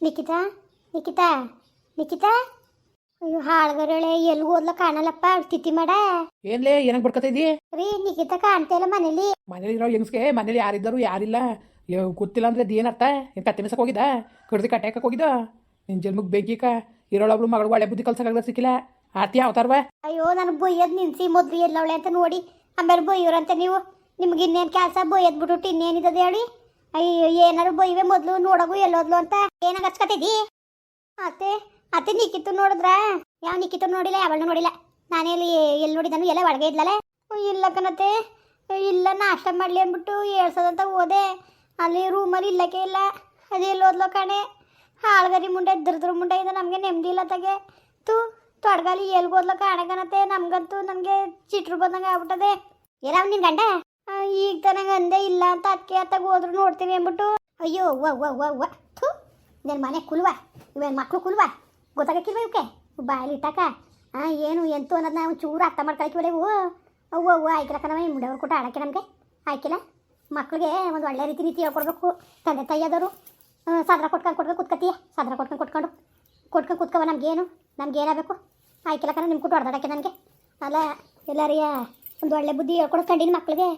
ನಿಖಿತಾ ನಿಖಿತಾ ನಿಖಿತಾ ಅಯ್ಯೋ ಹಾಳ್ಗರಳೆ ಎಲ್ಲಿ ಓದ್ಲ ಕಾಣಲ್ಲಪ್ಪ ತಿಥಿ ಮಾಡ. ಏನ್ಲೇ ಬರ್ಕತ ಇದೀ ರೀ ನಿಖಿತಾ ಕಾಣ್ತಾ ಇಲ್ಲ ಮನೇಲಿ. ಮನೇಲಿ ಇರೋ ಹೆಂಗ್ಸ್ಗೆ ಮನೇಲಿ ಯಾರಿದ್ದರು ಯಾರಿಲ್ಲ. ಗೊತ್ತಿಲ್ಲ ಅಂದ್ರೆ ಏನರ್ಥ ಏನು ಕತ್ತೆ ಮೆಸಕ್ಕೆ ಹೋಗಿದ್ದ? ಕಡ್ದು ಕಟ್ಟಾಕಕ್ಕೆ ಹೋಗಿದ್ದ? ನಿನ್ ಜನ್ಮಕ್ಕೆ ಬೇಕಿಕ ಇರೋಳೊಬ್ಳು ಮಗಳು ಒಳ್ಳೆ ಬುದ್ಧಿ ಕಲ್ಸಕ್ಕಾಗ ಸಿಕ್ಕಿಲ್ಲ. ಆರ್ತಿ ಅವತಾರವ ಅಯ್ಯೋ ನಾನು ಬೊಯ್ಯದ್ ನಿನ್ಸಿ ಮೊದ್ಲು ಎಲ್ಲವಳೆ ಅಂತ ನೋಡಿ. ಆಮೇಲೆ ಬೊಯ್ಯೋರಂತೆ ನೀವು. ನಿಮ್ಗೆ ಇನ್ನೇನು ಕೆಲಸ? ಬೊಯ್ಯದ್ ಬಿಟ್ಬಿಟ್ಟು ಇನ್ನೇನಿದೆ ಹೇಳಿ? ಅಯ್ಯೋ ಏನಾರು ಬೈವೆ ಮೊದಲು, ನೋಡಗು ಎಲ್ಲೋದ್ಲು ಅಂತ? ಏನಾಗ ಹಚ್ಕತಿದ್ದಿ? ಅತ್ತೆ ಅತ್ತೆ ನಿಕ್ಕಿತ್ತು ನೋಡಿದ್ರ? ಯಾವ ನಿಕ್ಕಿತ್ತು ನೋಡಿಲ್ಲ, ಯಾವಳನ್ನ ನೋಡಿಲ್ಲ. ನಾನೆಲ್ಲಿ ಎಲ್ಲಿ ನೋಡಿದನು, ಎಲ್ಲ ಒಳಗೆ ಇದ್ಲಲ್ಲ ಇಲ್ಲ ಕಣತ್ತೆ. ಇಲ್ಲ, ನಾಷ್ಟ ಮಾಡ್ಲಿ ಅಂದ್ಬಿಟ್ಟು ಏಳ್ಸೋದಂತ ಹೋದೆ. ಅಲ್ಲಿ ರೂಮಲ್ಲಿ ಇಲ್ಲಕ್ಕೆ ಇಲ್ಲ. ಅದೇ ಎಲ್ಲೋದ್ಲೋ ಕಣೆ. ಹಾಳ್ಗರಿ ಮುಂಡೆ, ದುರ್ದ್ರ ಮುಂಡೆ ಇದೆ ನಮಗೆ ನೆಮ್ಮದಿ ಇಲ್ಲ ತಗೆ. ತು, ತೊಡಗಾಲಿ ಕಾಣೆ ಕಾಣಕನತ್ತೆ ನಮಗಂತೂ ನನಗೆ ಚಿಟ್ರು ಬಂದಂಗೆ ಆಗ್ಬಿಟ್ಟದೆ. ಏನಾವ್ ನಿನ್ ಗಂಡ? ಈಗ ತನಗೆ ಅಂದೇ, ಇಲ್ಲ ಅಂತ ಅದಕ್ಕೆ ಅತ್ತಾಗ ಹೋದ್ರು ನೋಡ್ತೀವಿ ಅಂದ್ಬಿಟ್ಟು, ಅಯ್ಯೋ, ವ ವ ವ ವ, ಥು, ನನ್ನ ಮನೆ ಕುಲ್ವ, ಇವೇನು ಮಕ್ಳು ಕುಲ್ವ, ಗೊತ್ತಾಗಕ್ಕಿಲ್ವ ಇವಕ್ಕೆ ಬಾಯಲ್ಲಿ ಇಟ್ಟಾಕ? ಹಾಂ ಏನು, ಎಂತು ಅನ್ನೋದು ನಾವು ಚೂರು ಅರ್ಥ ಮಾಡ್ಕೊಳಕಿವಲ್ಲ ಇವು. ಅವ್ವ ಅವ್ವ ಆಯ್ಕಿಲ್ಲಕ್ಕ ನಾವು ಮುಂಡವ್ರು ಕೊಟ್ಟು ಆಡಕ್ಕೆ ನಮಗೆ ಆಯ್ಕಿಲ್ಲ? ಮಕ್ಳಿಗೆ ಒಂದು ಒಳ್ಳೆ ರೀತಿ ರೀತಿ ಹೇಳ್ಕೊಡ್ಬೇಕು, ತಂದೆ ತಾಯಿಯಾದವರು. ಸದ್ರ ಕೊಟ್ಕೊಂಡು ಕೊಟ್ಕೊಂಡು ಕುತ್ಕತೀಯ ಸದ್ರ ಕೊಟ್ಕೊಂಡು ಕೊಟ್ಕೊಂಡು. ಕೊಟ್ಕೊಂಡು ಕುತ್ಕವ ನಮ್ಗೇನು ನಮ್ಗೆ ಏನಾಗಬೇಕು ಆಯ್ಕಿಲ್ಲ ಕಣ ನಿಮ್ಮ ಕೊಟ್ಟು ಹೊಡೆದಾಡಕ್ಕೆ ನನಗೆ. ಅಲ್ಲ, ಎಲ್ಲರಿಯ ಒಂದು ಒಳ್ಳೆ ಬುದ್ಧಿ ಹೇಳ್ಕೊಡು ಕಂಡಿನ ಮಕ್ಳಿಗೆ.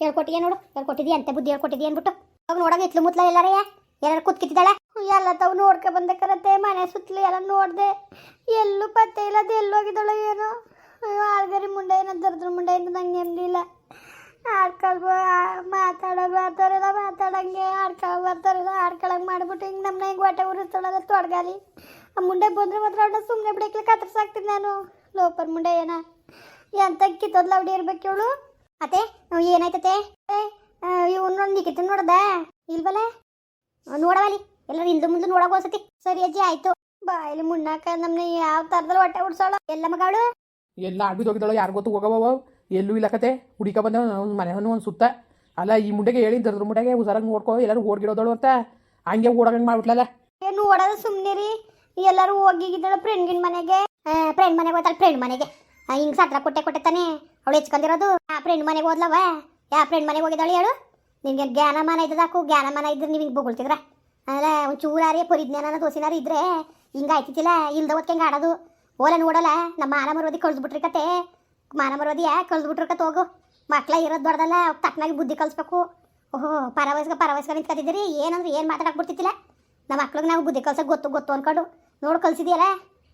ಹೇಳ್ಕೊಟ್ಟಿಗೆ ನೋಡು, ಹೇಳ್ಕೊಟ್ಟಿದ್ಯಾ? ಅಂತ ಬುದ್ಧಿ ಹೇಳ್ಕೊಟ್ಟಿದ್ಯಾ ಅಂದ್ಬಿಟ್ಟು. ಅವಾಗ ನೋಡಾಗ ಇತ್ಲು ಮುತ್ಲ ಎಲ್ಲಾರೇ, ಎಲ್ಲಾರು ಕುತ್ಕಿತ್ತಿದ್ದಾಳೆ ಎಲ್ಲ ತಾವು ನೋಡ್ಕೊ ಬಂದಕ್ಕರತ್ತೆ ಮನೆ ಸುತ್ತಲೂ ಎಲ್ಲ ನೋಡಿದೆ. ಎಲ್ಲೂ ಪತ್ತೆ ಇಲ್ಲ ಅದು ಎಲ್ಲೋಗಿದ್ದಾಳೆ ಏನೋ. ಆಳ್ಗರಿ ಮುಂಡೆ ಏನೋ, ದರ್ದ್ರ ಮುಂಡೆ ಅಂತ ನಂಗೆ ಎಂದಿಲ್ಲ ಆಡ್ಕೊಳ್ ಮಾತಾಡೋ ಬರ್ತಾರಲ್ಲ ಮಾತಾಡಂಗೆ, ಆಡ್ಕೊಳ ಬರ್ತಾರಲ್ಲ ಆಡ್ಕೊಳಂಗೆ ಮಾಡ್ಬಿಟ್ಟು ಹಿಂಗೆ ನಮ್ಮನ್ನ ಹಿಂಗೆ ಹೊಟ್ಟೆ ಉರಿಸ್ತಾಳಲ್ಲ ತೊಡಗಾಲಿ. ಆ ಮುಂಡೆ ಬಂದ್ರೆ ಮಾತ್ರ ಅವಳ ಸುಮ್ಮನೆ ಬಿಡಕ್ಕೆ ಕತ್ತರ್ಸಾಕ್ತೀನಿ ನಾನು. ಲೋಪರ್ ಮುಂಡೆ ಏನ? ಎಂತ ಕಿತ್ತೋದ್ಲ ಅವಡಿ ಇರ್ಬೇಕು ಇವಳು? ಅತ್ತೆ ಏನಾಯ್ತತೆ ಇವನು ನೋಡದ. ನೋಡ್ದ ಇಲ್ವಲ್ಲ ನೋಡವಲ್ಲಿ ಎಲ್ಲರೂ ಹಿಂದೆ ಮುಂದೆ ನೋಡಕ್ ಹೋಗ್ಸತಿ. ಸರಿ ಅಜ್ಜಿ ಆಯ್ತು. ಬಾಯಲ್ಲಿ ಮುಣ್ಣಾಕ ನಮ್ನ ಯಾವ ತರದಲ್ಲಿ ಹೊಟ್ಟೆ ಉಡ್ಸೋಳ? ಎಲ್ಲ ಮಗಳು? ಎಲ್ಲ ಅಡ್ಬಿ ಹೋಗಿದ್ದಾಳೋ ಯಾರು ಗೊತ್ತು ಹೋಗವ ಎಲ್ಲೂ ಇಲ್ಲ ಕತೆ. ಹುಡುಕ ಬಂದ ಮನೆಯನ್ನು ಒಂದು ಸುತ್ತ. ಅಲ್ಲ ಈ ಮುಂಡೆಗೆ ಹೇಳಿ ದರ್ದ್ರ ಮುಂಡೆಗೆ ಹುಷಾರಾಗಿ ನೋಡ್ಕೋ ಎಲ್ಲರೂ ಓಡ್ಗಿಡೋದಳು ಅಂತ. ಹಂಗೆ ಓಡೋಗಂಗೆ ಮಾಡ್ಬಿಟ್ಲಲ್ಲ. ಏನು ಓಡೋದು ಸುಮ್ಮನೆ ರೀ ಎಲ್ಲರೂ ಫ್ರೆಂಡ್ ಫ್ರೆಂಡ್ಗಿನ ಮನೆಗೆ. ಫ್ರೆಂಡ್ ಮನೆಗೆ ಹೋಗ್ತಾಳೆ ಫ್ರೆಂಡ್ ಮನೆಗೆ. ಹಿಂಗೆ ಸತ್ರ ಕೊಟ್ಟೆ ಕೊಟ್ಟೆ ತಾನೆ. ಅವಳು ಹೆಚ್ಕೊಂಡಿರೋದು. ಆ ಫ್ರೆಂಡ್ ಮನೆಗೆ ಹೋದ್ಲವ? ಯಾ ಫ್ರೆಂಡ್ ಮನೆಗೆ ಹೋಗಿದ್ದಾಳೆ ಹೇಳು. ನಿನಗೆ ಜ್ಞಾನಮಾನ ಇದ್ದದಾಕು ಜ್ಞಾನಮಾನ ಇದ್ರೆ ನೀವು ಹಿಂಗೆ ಬೊಗಳ್ತಿದ್ರ? ಅಲ್ಲ ಒಂದು ಚೂರಾರಿ ಪರಿಜ್ಞಾನ ದೋಸಿನಾರ ಇದ್ರೆ ಹಿಂಗೆ ಆಯ್ತಿತ್ತಿಲ್ಲ. ಇಲ್ದ ಹೊತ್ಕೆ ಹಿಂಗೆ ಆಡೋದು? ಓಲ ನೋಡಲ್ಲ? ನಮ್ಮ ಮಾನ ಮರೋದಿ ಕಳ್ಸ್ಬಿಟ್ರಿ ಕತೆ ಮಾನ ಮರೋದಿಯ ಕಳ್ಸ್ಬಿಟ್ರಿ ಕತೆ ಹೋಗು ಮಕ್ಳ ಇರೋದು ದೊಡ್ಡದಲ್ಲ, ಅವ್ಕ್ ತಕ್ಕನಾಗಿ ಬುದ್ಧಿ ಕಲಿಸ್ಬೇಕು. ಓಹೋ, ಪರವಯಸ್ಕ ಪರವಯಸ್ಕ ಕತ್ತಿದಿರಿ ಏನಂದ್ರೆ? ಏನು ಮಾತಾಡಕ್ ಬಿಡ್ತಿತ್ತಿಲ್ಲ ನಮ್ಮ ಮಕ್ಳಿಗೆ ನಾವು ಬುದ್ಧಿ ಕಲ್ಸಕ್ಕೆ ಗೊತ್ತು ಗೊತ್ತು ಅನ್ಕೊಂಡು. ನೋಡು, ಕಲ್ಸಿದ್ಯಲ್ಲ?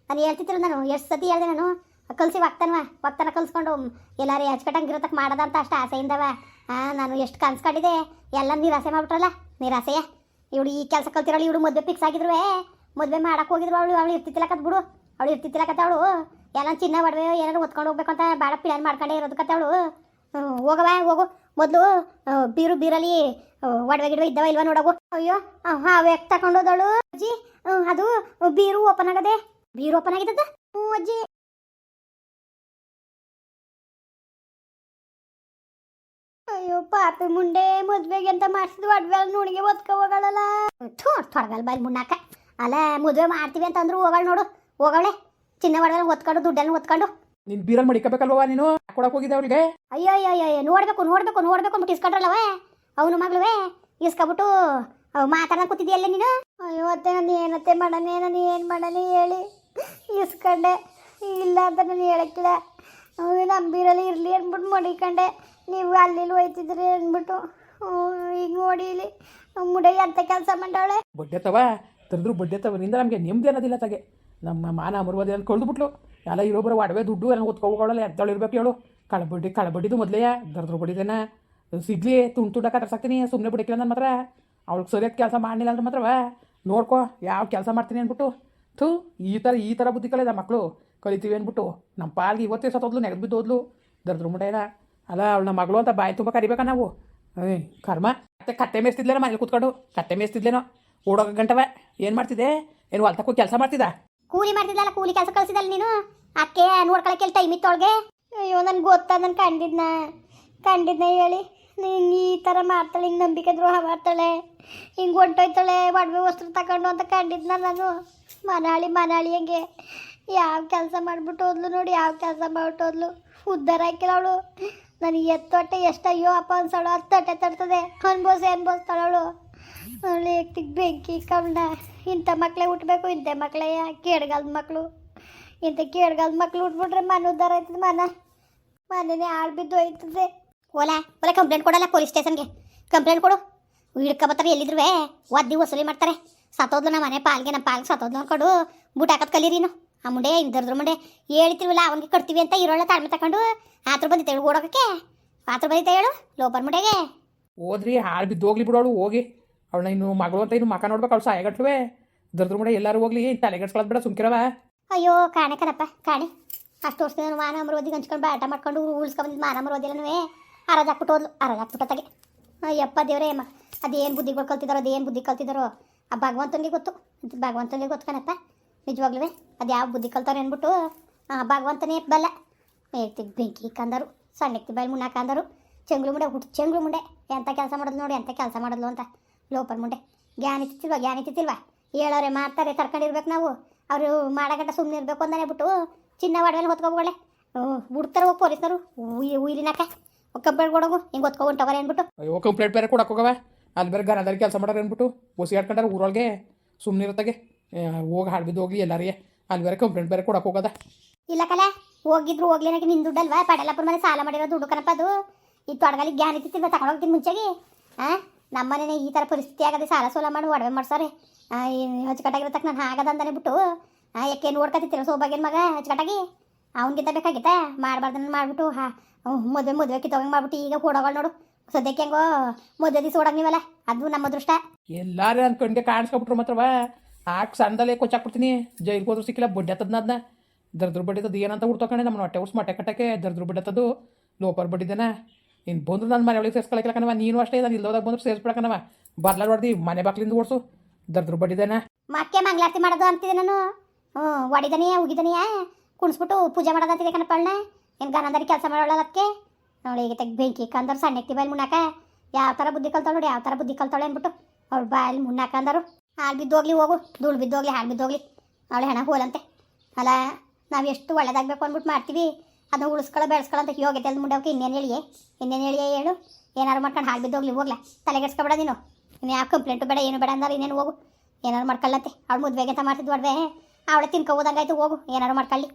ನಾನು ಹೇಳ್ತಿತ್ತಿಲ್ಲ ನಾನು, ಎಷ್ಟು ಸತಿ ಹೇಳ್ದೆ ನಾನು? ಕಲ್ಸಿ ಹಾಕ್ತಾನವ ಹೋಗ್ತಾನ ಕಲ್ಸ್ಕೊಂಡು ಎಲ್ಲಾರು ಹಚ್ಕಟ್ಟಂಗೆ ಇರತಕ್ಕೆ ಮಾಡದ ಅಂತ ಅಷ್ಟು ಆಸೆಯಿಂದವ. ಹಾಂ ನಾನು ಎಷ್ಟು ಕನ್ಸ್ಕೊಂಡಿದೆ ಎಲ್ಲ ನಿರಾಸೆ ಮಾಡ್ಬಿಟ್ರಲ್ಲ, ನಿರಾಸೆಯ. ಇವಳು ಈ ಕೆಲಸ ಕಲ್ತಿರೋಳು, ಇವಳು ಮದುವೆ ಫಿಕ್ಸ್ ಆಗಿದ್ರು ಮದುವೆ ಮಾಡಕ್ಕೆ ಹೋಗಿದ್ರು ಅವಳು ಅವಳು ಇರ್ತಿತ್ತಿಲ್ಲ ಕತ್ ಬಿಡು. ಅವಳು ಇರ್ತಿತ್ತಿಲ್ಲ ಅವಳು. ಎಲ್ಲ ಚಿನ್ನ ಒಡವೆ ಏನಾರು ಹೊತ್ಕೊಂಡು ಹೋಗ್ಬೇಕು ಅಂತ ಭಾಳ ಪ್ಲ್ಯಾನ್ ಮಾಡ್ಕೊಂಡೇ ಇರೋದು ಕತೆ ಅವಳು. ಹೋಗವ ಹೋಗು. ಮೊದಲು ಬೀರು, ಬೀರಲ್ಲಿ ಒಡವೆ ಗಿಡವೆ ಇದ್ದವ ಇಲ್ವಾ ನೋಡೋಗು. ಅಯ್ಯೋ ಹಾವೆ ತಗೊಂಡೋದಳು ಅಜ್ಜಿ. ಅದು ಬೀರು ಓಪನ್ ಆಗದೆ. ಬೀರು ಓಪನ್ ಆಗಿದ್ದದ ಹ್ಞೂ ಅಜ್ಜಿ. ಅಯ್ಯೋ ಪಾಪ ಮುಂಡೆ ಮದ್ವೆಗೆ ಅಂತ ಮಾಡ್ಸಿದ್ ಒಡ್ವೆಲ್ ನೋಡಿಗೆ ಒದ್ಕ ಹೋಗಳಲ್ಲ. ಥೂ ತೊಡಗಲ್ ಬಾಯ್ ಮುನ್ನಾಕ ಅಲ್ಲ ಮದುವೆ ಮಾಡ್ತೀವಿ ಅಂತ ಅಂದ್ರು ಹೋಗಳ ನೋಡು. ಹೋಗಳೆ. ಚಿನ್ನ ಒಡಗಲ್ ಒತ್ಕೊಂಡು ದುಡ್ಡನ್ನು ಒತ್ಕೊಂಡು ನಿನ್ ಬೀರಲ್ ಮಡಿಕಬೇಕಲ್ವ ನೀನು? ಕೊಡಕ್ ಹೋಗಿದ್ದೆ ಅವಳಿಗೆ ಅಯ್ಯೋ ಅಯ್ಯೋ ಅಯ್ಯೋ ನೋಡ್ಬೇಕು ನೋಡ್ಬೇಕು ನೋಡ್ಬೇಕು ಅಂದ್ಬಿಟ್ಟು ಇಸ್ಕೊಂಡ್ರಲ್ಲವ ಅವನು ಮಗಳುವೆ ಇಸ್ಕೊಬಿಟ್ಟು ಮಾತಾಡ ಕೂತಿದ್ಯಲ್ಲ ನೀನು? ಅಯ್ಯೋ ಅತ್ತೆ ನಾನು ಏನತ್ತೆ ಮಾಡನೆ? ನಾನು ಏನು ಮಾಡಲಿ ಹೇಳಿ. ಇಸ್ಕೊಂಡೆ. ಇಲ್ಲ ಅಂತ ನಾನು ಹೇಳಕ್ಕಿಲ್ಲ. ನಂಬಿರಲ್ಲಿ ಇರಲಿ ಅಂದ್ಬಿಟ್ಟು ಮಡಿಕೊಂಡೆ. ನೀವು ಅಲ್ಲಿ ಇಲ್ಲಿ ಹೋಯ್ತಿದ್ರಿ ಅಂದ್ಬಿಟ್ಟು ಈಗ ನೋಡಿ ಇಲ್ಲಿ ಅಂತ ಕೆಲಸ ಮಾಡವಳೆ ಬಡ್ಡೆ ತವ ತಂದ್ರು ಬಡ್ಡೆ ತವರಿಂದ ನಮಗೆ ನೆಮ್ಮದಿ ಅನ್ನೋದಿಲ್ಲ ತಗೆ. ನಮ್ಮ ಮಾನ ಮರುವದೆ ಅಂತ ಕಳೆದ್ಬಿಟ್ಲು. ಎಲ್ಲ ಇರೋಬ್ಬರ ಒಡವೆ ದುಡ್ಡು ಎಲ್ಲ ಓದ್ಕೋಗಳಲ್ಲ ಎದ್ದಾಳು ಇರ್ಬೇಕು ಹೇಳು. ಕಳಬಡ್ಡಿ, ಕಳಬಡ್ಡಿದು ಮೊದಲೇ, ದರ್ದ್ರ ಬಡ್ಡಿದೇನ ಸಿಗ್ಲಿ, ತುಂಡು ತುಂಡಕ್ಕೆ ತರ್ಸಾಕ್ತೀನಿ ಸುಮ್ಮನೆ ಬಿಡಕ್ಕಿಲ್ಲ ಅಂದ್ರೆ ಮಾತ್ರ. ಅವಳಿಗೆ ಸರಿಯಾದ ಕೆಲಸ ಮಾಡಲಿಲ್ಲ ಅಂದ್ರೆ ಮಾತ್ರವ. ನೋಡ್ಕೊ, ಯಾವ ಕೆಲಸ ಮಾಡ್ತೀನಿ ಅಂದ್ಬಿಟ್ಟು. ಥೂ, ಈ ಥರ ಈ ಥರ ಬುದ್ಧಿ ಕಲಿದ ಮಕ್ಕಳು ಕಲಿತೀವಿ ಅಂದ್ಬಿಟ್ಟು. ನಮ್ಮ ಪಾಲ್ಗೆ ಇವತ್ತೇ ಸತ್ತೋದ್ಲು, ನೆಗೆದು ಬಿದ್ದೋದ್ಲು. ದರ್ದ್ರ ಮುಂಡೇನ ಅಲ್ಲ, ಅವಳು ನಮ್ಮ ಮಗಳು ಅಂತ ಬಾಯಿ ತುಂಬ ಕರಿಬೇಕಾ ನಾವು. ಕರ್ಮ. ಮತ್ತೆ ಕತ್ತೆ ಮೇಸ್ತಿದ್ಲೇನ ಮನೇಲಿ ಕೂತ್ಕೊಂಡು? ಕತ್ತೆ ಮೇಸ್ತಿದ್ಲೇನೋ ಓಡೋಗ ಗಂಟವ? ಏನು ಮಾಡ್ತಿದ್ದೆ? ಏನು ಹೊಲ್ತಕ್ಕೂ ಕೆಲಸ ಮಾಡ್ತಿದ್ದ? ಕೂಲಿ ಮಾಡ್ತಿದ್ದಲ್ಲ ಕೂಲಿ ಕೆಲಸ ಕಳ್ಸಿದಲ್ಲ ನೀನು? ಅಕ್ಕೆ ನೋಡ್ಕೊಳಕ್ಕೆ ಟೈಮ್ ಇತ್ತೊಳಗೆ ಅಯ್ಯೋ, ನನ್ಗೆ ಗೊತ್ತಾ ನಾನು ಕಂಡಿದ್ನ. ಕಂಡಿದ್ನ ಹೇಳಿ. ಹಿಂಗೆ ಈ ಥರ ಮಾಡ್ತಾಳೆ, ಹಿಂಗೆ ನಂಬಿಕೆ ದ್ರೋಹ ಮಾಡ್ತಾಳೆ, ಹಿಂಗೆ ಹೊಂಟೋಯ್ತಾಳೆ ಒಡವೆ ವಸ್ತ್ರ ತಗೊಂಡು ಅಂತ ಕಂಡಿದ್ನ ನಾನು. ಮನಾಳಿ ಮನಾಳಿ ಹಂಗೆ. ಯಾವ ಕೆಲಸ ಮಾಡ್ಬಿಟ್ಟು ಹೋದ್ಲು ನೋಡಿ, ಯಾವ ಕೆಲಸ ಮಾಡ್ಬಿಟ್ಟು ಹೋದ್ಲು ಉದ್ಧಾರ ಹಾಕಿಲ್ಲ ಅವಳು. ನನಗೆ ಎತ್ತೊಟ್ಟೆ ಎಷ್ಟು, ಅಯ್ಯೋ, ಅಪ್ಪ ಅನ್ಸೋಳು ಹತ್ತು ತರ್ತದೆ ಅನ್ಬೋಸಿ ಎತ್ತಿಗೆ ಅವಳು ಏಕ್ತಿಗೆ ಬೆಂಕಿ ಕಂಡ ಇಂಥ ಮಕ್ಕಳೇ ಹುಟ್ಟಬೇಕು ಇಂಥ ಮಕ್ಕಳೇ ಕೇಡ್ಗಾಲ್ದ ಮಕ್ಕಳು ಇಂಥ ಕೇಡ್ಗಾಲ್ದ ಮಕ್ಕಳು ಹುಟ್ಬಿಟ್ರೆ ಮನೆ ಉದ್ದಾರ ಆಯ್ತದೆ ಮನ. ಮನೆನೇ ಬಿದ್ದು ಹೋಯ್ತದೆ. ಓಲಾ ಓಲಾ ಕಂಪ್ಲೇಂಟ್ ಕೊಡಲ್ಲ ಪೊಲೀಸ್ ಸ್ಟೇಷನ್ಗೆ ಕಂಪ್ಲೇಂಟ್ ಕೊಡು. ಹಿಡ್ಕೊಬತ್ತಾರೆ ಎಲ್ಲಿದ್ರು ಒದ್ದಿ ವಸೂಲಿ ಮಾಡ್ತಾರೆ. ಸತ್ತೋದ್ಲು ನಮ್ಮ ಮನೆ ಪಾಲ್ಗೆ ನಮ್ಮ ಪಾಲ್ಗೆ ಸತ್ತೋದ್ಲು ಅನ್ಕೊಂಡು ಬೂಟ್ ಹಾಕತ್ ಕಲೀರಿನು ಆ ಮುಂಡೆ ಇದ್ರದ್ರ ಮುಂಡೆ ಹೇಳ್ತಿರ್ವಲ್ಲ ಅವನಿಗೆ ಕಟ್ತೀವಿ ಅಂತ ಇರೋಳ ತಾಳ್ಮೆ ತಕೊಂಡು ಆತ್ರ ಬಂದಿತ್ತು ಹೇಳು ಓಡೋಕೆ ಆತ್ರ ಬಂದಿತ್ತ ಹೇಳು ಲೋಪರ್ ಮುಂಡೆಗೆ. ಹೋದ್ರಿ ಹಾಳು ಬಿದ್ದು ಹೋಗ್ಲಿ ಬಿಡೋಳು ಹೋಗಿ. ಅವಳನ್ನ ಇನ್ನು ಮಗಳು ಅಂತ ಇನ್ನು ಮಕ ನೋಡ್ಬೇಕು ಅವಳು ಸಾಯಗಟ್ಟುವೆ ದರ್ದ್ರ ಮುಂಡೆ ಎಲ್ಲರೂ ಹೋಗ್ಲಿ ತಲೆಗೆಡ್ಸ್ಕೊಳ್ಳೋದು ಬೇಡ ಸುಮ್ಕಿರವ ಅಯ್ಯೋ ಕಾಣೆ ಕಣಪ್ಪ ಕಾಣೆ. ಅಷ್ಟು ವರ್ಷದ ಮಾನ ಅಮರೋದಿ ಹಂಚ್ಕೊಂಡು ಬಾಟ ಮಾಡ್ಕೊಂಡು ಉಳಿಸ್ಕೊಂಬಂದು ಮಾನ ಅಮರೋದಿಲ್ಲನೂ ಅರಾಜ್ ಹಾಕ್ಬಿಟ್ಟು ಹೋದ್ಲು ಅರಾಜ್ ಹಾಕ್ಬಿಟ್ಟು ತಗೆ. ಅಯ್ಯಪ್ಪ ದೇವ್ರೇ ಅಮ್ಮ ಅದೇನು ಬುದ್ಧಿಗಳು ಕಲ್ತಿದಾರೋ ಅದೇನು ಬುದ್ಧಿ ಕಲ್ತಿದಾರೋ. ಆ ಭಗವಂತನಿಗೆ ಗೊತ್ತು ಭಗವಂತನಿಗೆ ಗೊತ್ತು ಕಣಪ್ಪ. ನಿಜವಾಗ್ಲೂ ಅದು ಯಾವ ಬುದ್ಧಿ ಕಲ್ತಾರೆ ಅಂದ್ಬಿಟ್ಟು ಭಗವಂತನೇ ಬಲ್ಲ ಏತಿಗೆ ಬೆಂಕಿ ಕಂದರು ಸಣ್ಣಕ್ಕೆ ಬಯಲು ಮುನ್ನಾಕ ಅಂದರು ಚೆಂಗ್ಳು ಮುಂಡೆ ಹುಟ್ಟು ಚೆಂಗ್ಳು ಮುಂಡೆ. ಎಂಥ ಕೆಲಸ ಮಾಡೋದು ನೋಡಿ ಎಂಥ ಕೆಲಸ ಮಾಡೋದು ಅಂತ. ಲೋಪರ್ ಮುಂಡೆ. ಜ್ಞಾನ ಇತ್ತಿಲ್ವಾ ಜ್ಞಾನ ಇತ್ತಿಲ್ವಾ ಹೇಳೋರೆ ಮಾಡ್ತಾರೆ ತರ್ಕೊಂಡಿರ್ಬೇಕು ನಾವು. ಅವರು ಮಾಡಗಂಟ ಸುಮ್ಮನೆ ಇರಬೇಕು ಅಂತಾನೆ ಬಿಟ್ಟು, ಚಿನ್ನ ಒಡವೆಲ್ಲ ಹೊತ್ಕೊಬೋಳೆ ಬಿಡ್ತಾರೆ ಹೋಗಿ ಪೊಲೀಸ್ನವರು. ಉಯ್ಲಿನಾಕ ಕಬ್ಬೆಳ್ ಕೊಡೋಗು, ಹಿಂಗೆ ಹೊತ್ಕೊಂಡವರೆ ಅಂದ್ಬಿಟ್ಟು. ಅಯ್ಯೋ ಕಂಪ್ಲೇಂಟ್ ಬೇರೆ ಕೊಡಕ್ಕೆ ಹೋಗವ? ಅಲ್ಲಿ ಬೇರೆ ಗನದಲ್ಲಿ ಕೆಲಸ ಮಾಡೋರು ಅಂದ್ಬಿಟ್ಟು, ಒಸಿ ಆಡ್ಕೊಂಡಾರ ಊರೊಳಗೆ. ಸುಮ್ಮನೆ ಇರತ್ತಾಗೆ. ಹೋಗಿ ಹಾಳು ಹೋಗ್ಲಿ ಎಲ್ಲರಿಗೆ. ಅಲ್ಲಿ ಬೇರೆ ಕಂಪ್ಲೇಂಟ್ ಬೇರೆ ಕೊಡಕ್ಕೆ ಹೋಗೋದ. ಇಲ್ಲ ಕಲೆ ಹೋಗಿದ್ರು ಹೋಗ್ಲೇನಕ್ಕೆ ನಿನ್ ದುಡ್ಡಲ್ವಾ ಪಡೆಲಪ್ಪನ ಮನೆ ಸಾಲ ಮಾಡಿರೋ ದುಡ್ಡು ಕಣಪ್ಪ ಅದು. ಈ ತೊಡಗಲಿ ಜ್ಞಾನ ತಗೊಂಡು ಹೋಗ್ತೀನಿ ಮುಂಚೆಗೆ. ಹಾಂ ನಮ್ಮನೆ ಈ ಥರ ಪರಿಸ್ಥಿತಿ ಆಗದೆ ಸಾಲ ಸೋಲ ಮಾಡಿ ಒಡವೆ ಮಾಡ್ಸೋರೆ. ಅಚ್ಚುಕಟ್ಟಾಗಿರತಕ್ಕ ನಾನು ಆಗದ ಅಂತಾನೆ ಬಿಟ್ಟು. ಯಾಕೆ ನೋಡ್ಕೊತಿರ ಸೋಬಾಗಿನ ಮಗ ಹಚ್ಚಕಟ್ಟಾಗಿ ಅವನಿಗಿಂತ ಬೇಕಾಗಿತ್ತ? ಮಾಡಬಾರ್ದನ್ನ ಮಾಡಿಬಿಟ್ಟು ಹಾ ಮದುವೆ ಮದುವೆ ಕಿತ್ತೋಗಂಗೆ ಮಾಡ್ಬಿಟ್ಟು ಈಗ ಕೊಡೋಗಳು ನೋಡು. ಸದ್ಯಕ್ಕೆ ಹೆಂಗೋ ಮದುವೆ ದಿವಸ ಓಡಂಗಿವಲ್ಲ ಅದು ನಮ್ಮ ಅದೃಷ್ಟ. ಎಲ್ಲಾರು ಅನ್ಕೊಂಡೆ ಕಾಣಿಸ್ಕೊಬಿಟ್ರು ಮಾತ್ರವ? ಆಕ್ ಸಣ್ಣದಲ್ಲೇ ಕೊಚ್ಚಾಕ್ಬಿಡ್ತೀನಿ ಜೈಲ್ಗೆ ಹೋದ್ರೂ ಸಿಕ್ಕಿಲ್ಲ, ಬಡ್ಡಿ ಹತ್ತದ್ನ ಅದನ್ನ ದರ್ದ್ರ ಬಡ್ಡಿತದ್ದು ಏನಂತ ಹುಡ್ತಕೊಂಡೆ ನಮ್ಮ ಹೊಟ್ಟೆ ಉಸ್ ಮೊಟ್ಟೆ ಕಟ್ಟಕ್ಕೆ ದರ್ದ್ರ ಬಡ್ಡತ್ತದು ಲೋಪರ್ ಬಡ್ಡಿದೇನ. ಇನ್ನು ಬಂದ್ರು ನನ್ನ ಮನೆ ಒಳಗೆ ಸೇರ್ಸ್ಕೊಳಕಿಲ್ಲ ಕಣವ ನೀನು ಅಷ್ಟೇ ನಾನು ಇಲ್ಲೋದಾಗ ಬಂದ್ರು ಸೇರಿಸ್ಬಿಡಕನವ ಬರ್ಲಾರ ಹೊಡ್ದು, ಮನೆ ಬಾಕ್ಲಿಂದ ಓಡಿಸು. ದರ್ದ್ರ ಬಡ್ಡಿದೇನ. ಮಕ್ಕೆ ಮಂಗ್ಲಾರ್ತಿ ಮಾಡೋದು ಅಂತಿದ್ದೆ ನಾನು. ಹ್ಞೂ ಒಡಿದನೆಯ ಉಗಿದನೆಯ. ಕುಣಿಸ್ಬಿಟ್ಟು ಪೂಜೆ ಮಾಡೋದು ಅಂತಿದೆ ಕಣ ಅಣ್ಣ ಏನು ಗನಂದರಿ ಕೆಲಸ ಮಾಡೋಳ ಅದಕ್ಕೆ. ನೋಡಿ ಈಗ ತೆಗ್ ಬೆಂಕಿ ಕಂದರು ಸಣ್ಣ ಬೈಲ್ ಮುನ್ನಾಕ ಯಾವ ಥರ ಬುದ್ಧಿ ಕಲ್ತಾಳೆ ನೋಡಿ, ಯಾವ ಥರ ಬುದ್ಧಿ ಕಲ್ತಾಳೆ ಅಂದ್ಬಿಟ್ಟು. ಅವ್ಳು ಬಾಯಲ್ಲಿ ಮುನ್ನಾಕ ಅಂದರು. ಹಾಲು ಬಿದ್ದೋಗ್ಲಿ, ಹೋಗು. ಧೂಳು ಬಿದ್ದೋಗ್ಲಿ ಹಾಳು ಬಿದ್ದೋಗ್ಲಿ. ಅವಳೆ ಹಣ ಹೋಲಂತೆ. ಅಲ್ಲ, ನಾವು ಎಷ್ಟು ಒಳ್ಳೇದಾಗಬೇಕು ಅಂದ್ಬಿಟ್ಟು ಮಾಡ್ತೀವಿ. ಅದನ್ನ ಉಳಿಸ್ಕೊಳ್ಳೋ, ಬೆಳೆಸ್ಕೊಳ್ಳೋ ಅಂತ ಯೋಗ್ಯತೆ ಅಲ್ಲಿ ಮುಂಡವಕ್ಕೆ ಇನ್ನೇನು ಹೇಳಿಯೇ? ಇನ್ನೇನು ಹೇಳಿಯೇ ಹೇಳು? ಏನಾರು ಮಾಡ್ಕೊಂಡು ಹಾಳು ಬಿದ್ದೋಗ್ಲಿ, ಹೋಗ್ಲಾ. ತಲೆಗೆಡ್ಸ್ಕೊಬೇಡ ನೀನು. ಇನ್ನು ಯಾವ ಕಂಪ್ಲೇಂಟು ಬೇಡ, ಏನು ಬೇಡ ಅಂದ್ರೆ ಇನ್ನೇನು ಹೋಗು. ಏನಾದ್ರು ಮಾಡ್ಕೊಳ್ಳಂತೆ. ಅವಳು ಮದುವೆಗೆ ಅಂತ ಮಾಡ್ತಿದ್ದು ಒಡವೆ ಅವಳೆ ತಿನ್ಕೋದಂಗಾಯ್ತು ಹೋಗು. ಏನಾದ್ರು ಮಾಡ್ಕೊಳ್ಳಿ.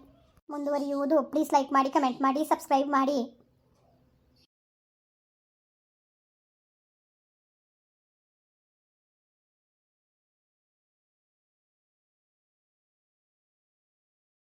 ಮುಂದುವರಿಯುವುದು. ಪ್ಲೀಸ್ ಲೈಕ್ ಮಾಡಿ, ಕಮೆಂಟ್ ಮಾಡಿ, ಸಬ್ಸ್ಕ್ರೈಬ್ ಮಾಡಿ.